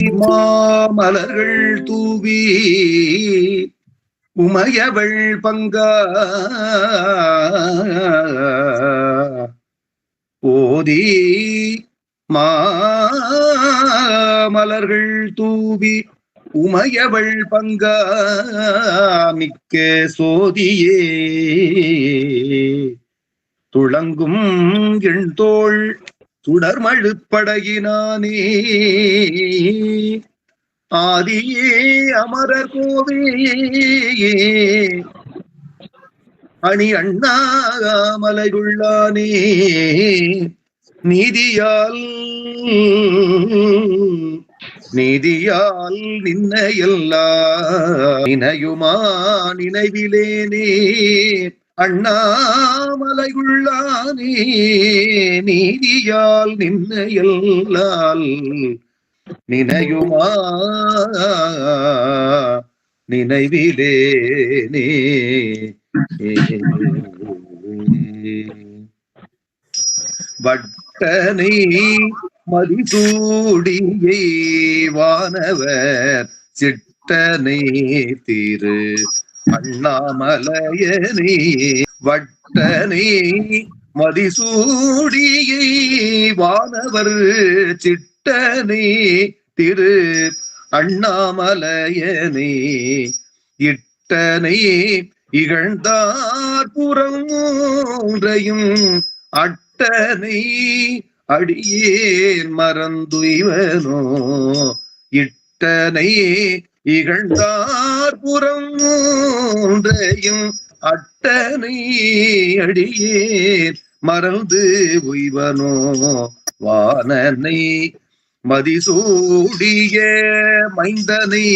மாமலர்கள் தூவி உமையவள் பங்கா. போதி மாமலர்கள் தூவி உமையவள் பங்கா. மிக்க சோதியே. துளங்கும் எண்தோள் சுடர்மழுப்படகினானே. ஆதியே அமரர் கோவே அணி அண்ணாமலையுள்ளானே நீதியால் நீதியால் நின்ன எல்லா நினையுமா நினைவிலேனே. அண்ணாமலையுள்ளானே நீதியால் நின்ன எல்லால் நினையுமா? நினைவிலேனே வட்டனை மதிசூடியை வானவர் சிட்டனை திரு. அண்ணாமலையனே வட்டனே மதிசூடியை வானவர் சிட்டனே திரு அண்ணாமலையனே இட்டனே இகழ்ந்தார் புறமூன்றையும் அட்டனை அடியேன் மறந்துவனோ இட்டனை இகழ்ந்தார் புறம் மூன்றையும் அட்டனை அடியேன். மறந்து உய்வனோ வானனை மதிசூடிய மைந்தனை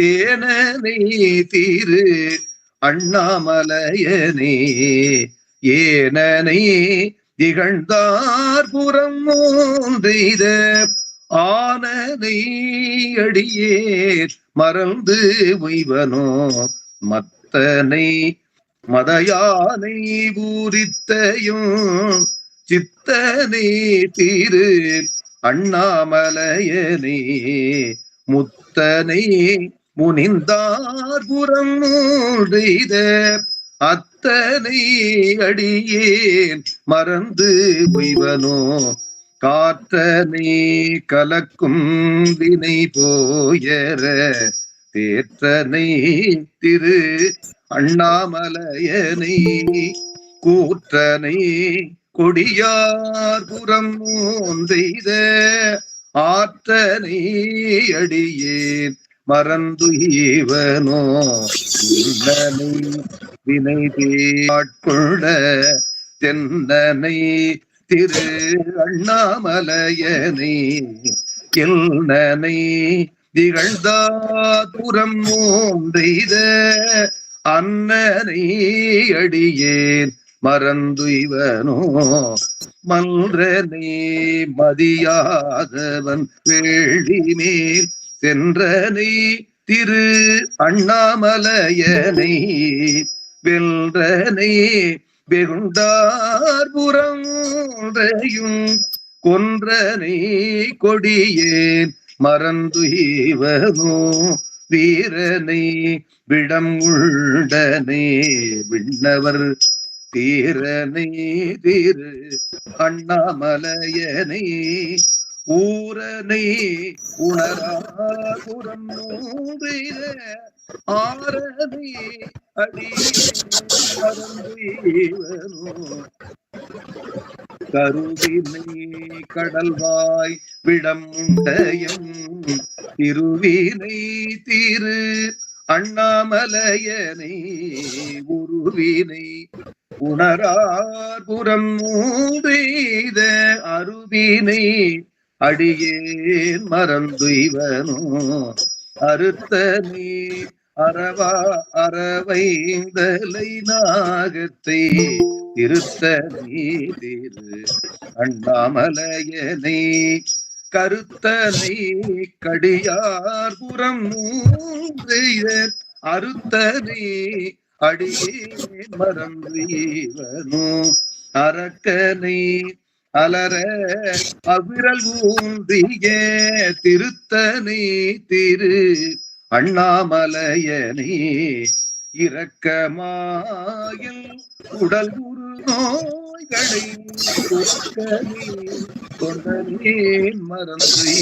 தேனனை தீரு அண்ணாமலையனே. ஏனனை திகழ்ந்தார் புறம் மூன்றெய்த ஆனனை அடியேன் மறந்து உய்வனோ? மத்தனை மதயானை பூரித்தையும் சித்தனை தீரு அண்ணாமலையனே. முத்தனை முனிந்தார் புறம் மூழ்கித அத்தனை அடியேன் மறந்து உய்வனோ? காற்றனை கலக்கும் வினை போயர தேற்றனை திரு அண்ணாமலையனை கூற்றனை கொடியார் புறம் மூன்றெய்த ஆற்றனை அடியேன் மறந்துவனோ வினை தேட்கொள்ள தென்னனை திரு அண்ணாமலையனை எல்னனை திகழ்ந்தாதுரம் மூன்றெய்த அன்னனை அடியேன் மறந்து இவனோ. மன்றனே மதியாதவன் வேள்வி மேல் சென்றனை திரு அண்ணாமலையனை வென்றனை வெகுண்டார் கொன்றையும் கொன்றனை கொடியேன் மறந்துய்வனோ வீரனை விடம் உள்ளனே விண்ணவர் தீரனை திரு அண்ணாமலையனை. ஊரனை உணராபுரம் நூறில ஆரனை அடி மறந்தீவனோ? கருவினை கடல்வாய் விடம் உண்டயம். திருவினை திரு அண்ணாமலையனை உருவினை உணரார் புறம் மூதெய்த அருவினை அடியேன் மறந்துய்வனோ அறுத்தனே அறவா அறவைந்தலை நாகத்தை திருத்த நீதிரு அண்ணாமலையனை. கருத்தனை கடியார் புறம் அறுத்தனை அடியே மறந்தீவனோ அரக்கனை அலர அவிரல் ஊன்றிய திருத்தனை திரு அண்ணாமலையனே இரக்கமாயில் உடல் உரு நோய்களை தொண்டனே மறந்து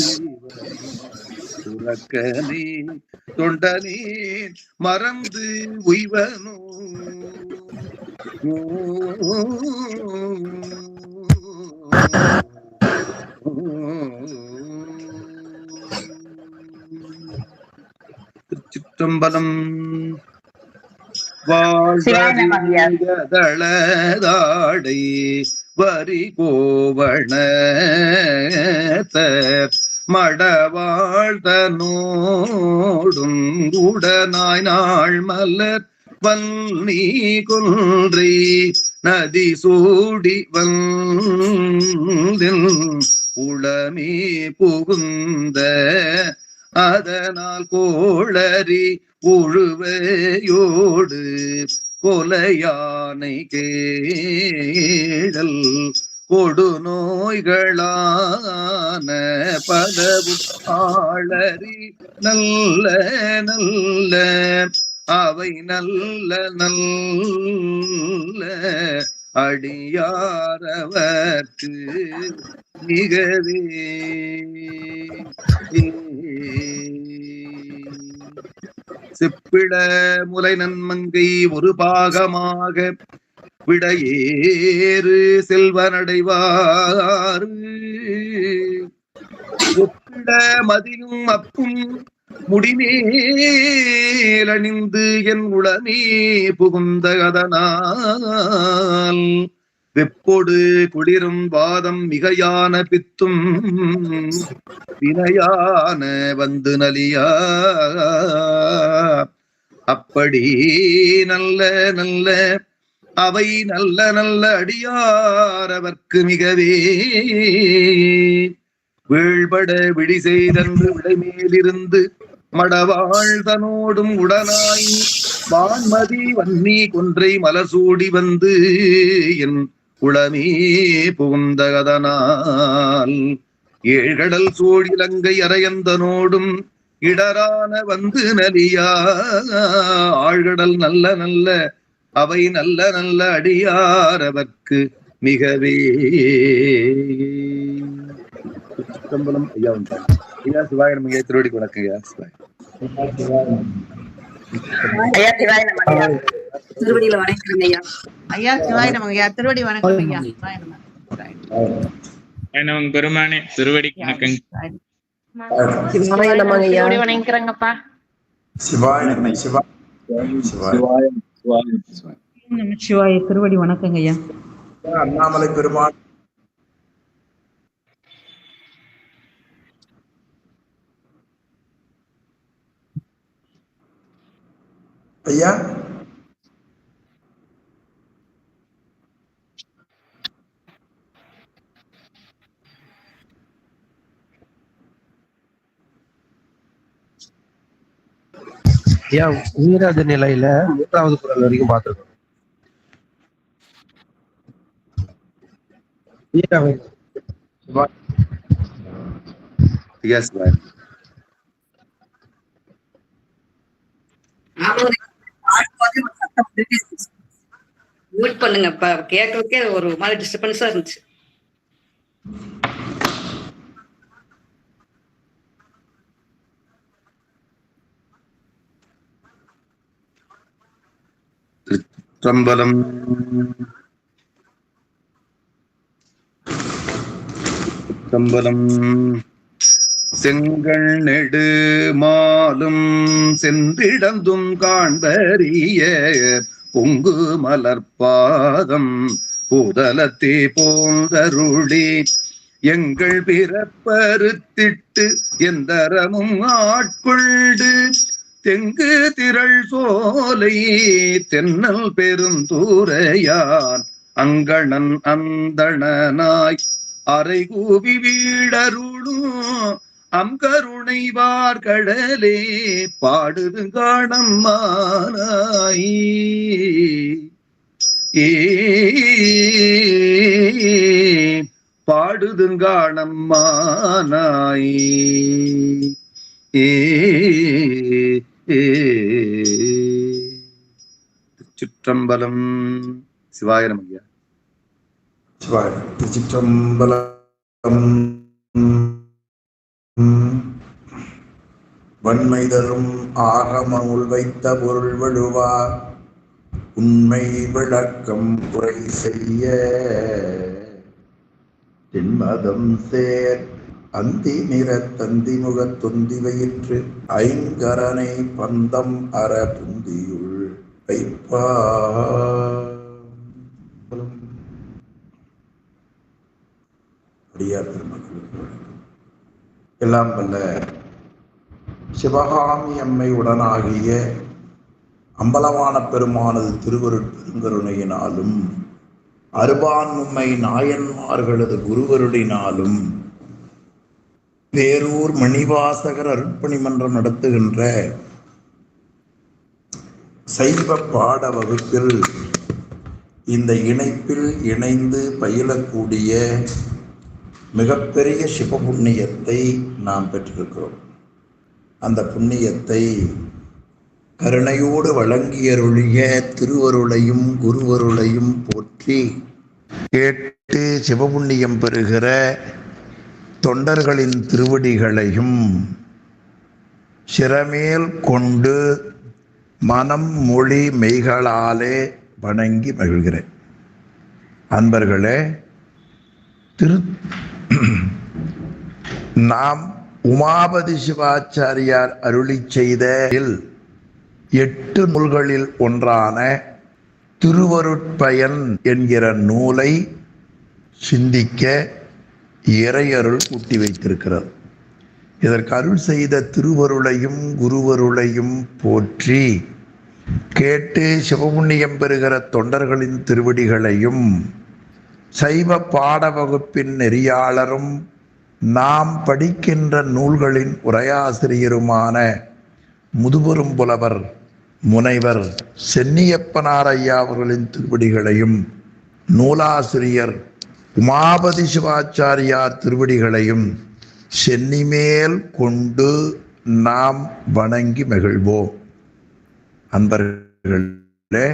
துறக்கனே தொண்டனே மறந்து உய்வனோ. ஓ திருச்சிற்றம்பலம். வாழ்தளதாடை வரி கோவண மடவாழ்தனோடும் உடனாய் நாள் மலர் வன்னி கொன்றை நதி சூடி வந்தின் உளமே புகுந்த அதனால் கோளறி உழுவையோடு கொலையானை கேடல் கொடுநோய்களான பலவும் ஆளறி நல்ல நல்ல அவை நல்ல நல்ல அடியாரவர்க்கு மிகவே செப்பிட முலை நன்மங்கை ஒரு பாகமாக விடையேறு செல்வனடைவார் ஒப்பிட மதியும் அப்பும் முடிமேலணிந்து என் உளமே புகுந்த அதனால் வெப்பொடு குளிரும் வாதம் மிகையான பித்தும் வினையான வந்து நலியா. அப்படி நல்ல நல்ல அவை நல்ல நல்ல அடியாரவர்க்கு மிகவே. வீழ்பட விழி செய்தன்று விடைமேலிருந்து மடவாழ்தனோடும் உடனாய் வான்மதி வன்னி கொன்றை மலசூடி வந்து என் உளமே புகுந்தகதனால். ஏழ்கடல் சூழிலங்கை அரையந்தனோடும் இடரான வந்து நலியா ஆழ்கடல் நல்ல நல்ல அவை நல்ல நல்ல அடியாரவர்க்கு மிகவே. சிதம்பரம் ஐயா சிவாய நம்ம திருவடி வணக்கம் ஐயா சிவாய் ஐயா சிவாய நம ஐயா திருவடியில வணக்கம் ஐயா ஐயா சிவாய் நமக்கு ஐயா திருவடி வணக்கம் ஐயா நமக்கு பெருமானே திருவடி வணக்கங்க சிவாய நம ஐயா திருவடி வணங்கிக்கிறேங்கப்பா சிவாய சிவாய சிவாய சிவாய திருவடி வணக்கங்க ஐயா அண்ணாமலை பெருமாள் ஐயா ஐயா நீராஜ நிலையில மூன்றாவது குரல் வரைக்கும் பார்த்திருக்கோம் நீராவை ஐயா சிவாய் மியூட் பண்ணுங்க இப்ப கேட்கறதுக்கே ஒரு மாதிரி டிஸ்டர்பன்ஸா இருந்துச்சு. சம்பலம் சம்பலம் செங்கல் நெடு மாலும் செந்திடந்தும் காண்பறிய பொங்கு மலர்பாதம் பூதலத்தே போந்தருளி எங்கள் பிறப்பருத்திட்டு எந்தரமும் ஆட்கொண்டு தெங்கு திரள் சோலை தென்னல் பெருந்தூரையான் அங்கணன் அந்தணனாய் அரை கூவி வீடருளும் அங்கருணைவார் கடலே பாடுதுங்காணம் மானாய் ஏ பாடுதுங்காணம்மானாய். ஏ ஏ. திருச்சிற்றம்பலம் சிவாய நம ஐயா சிவாய திருச்சிற்றம்பலம். வன்மை தரும் ஆகம உள்வைத்த பொருள் விழுவா உண்மை விளக்கம் குறை செய்ய. திண்மதம் சேர் அந்தி நிற தந்தி முகத் தொந்தி வயிற்று ஐங்கரனை பந்தம் அற புந்தியுள் வைப்பா அடியார் பெருமக்களுக்கு வணக்கம் எல்லாம் வல்ல சிவகாமி அம்மை உடனாகிய அம்பலவான பெருமானது திருவருட் பெருங்கருணையினாலும் அருபான்மும்மை நாயன்மார்களது குருவருடினாலும் பேரூர் மணிவாசகர் அருட்பணி மன்றம் நடத்துகின்ற சைவ பாட வகுப்பில் இந்த இணைப்பில் இணைந்து பயிலக்கூடிய மிகப்பெரிய சிவபுண்ணியத்தை நாம் பெற்றிருக்கிறோம். அந்த புண்ணியத்தை கருணையோடு வழங்கியருளிய திருவருளையும் குருவருளையும் போற்றி கேட்டு சிவபுண்ணியம் பெறுகிற தொண்டர்களின் திருவடிகளையும் சிறமேல் கொண்டு மனம் மொழி மெய்களாலே வணங்கி மகிழ்கிறேன். அன்பர்களே திரு நாம் உமாபதி சிவாச்சாரியார் அருளி செய்த எட்டு நூல்களில் ஒன்றான திருவருட்பயன் என்கிற நூலை சிந்திக்க இறையருள் கூட்டி வைத்திருக்கிறது இதற்கு அருள் செய்த திருவருளையும் குருவருளையும் போற்றி கேட்டு சிவபுண்ணியம் பெறுகிற தொண்டர்களின் திருவடிகளையும் சைவ பாட வகுப்பின் நெறியாளரும் நாம் படிக்கின்ற நூல்களின் உரையாசிரியருமான முதுபெரும் புலவர் முனைவர் சென்னியப்பனார் ஐயா அவர்களின் திருவடிகளையும் நூலாசிரியர் உமாபதி சிவாச்சாரியார் திருவடிகளையும் சென்னிமேல் கொண்டு நாம் வணங்கி மகிழ்வோம். அன்பர்களே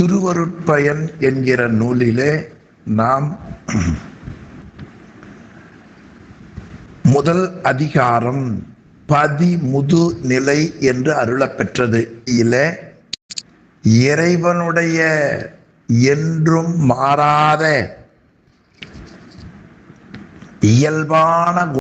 திருவருட்பயன் என்கிற நூலிலே நாம் முதல் அதிகாரம் பதிமுது நிலை என்று அருளப்பெற்றது. இல இறைவனுடைய என்றும் மாறாத இயல்பான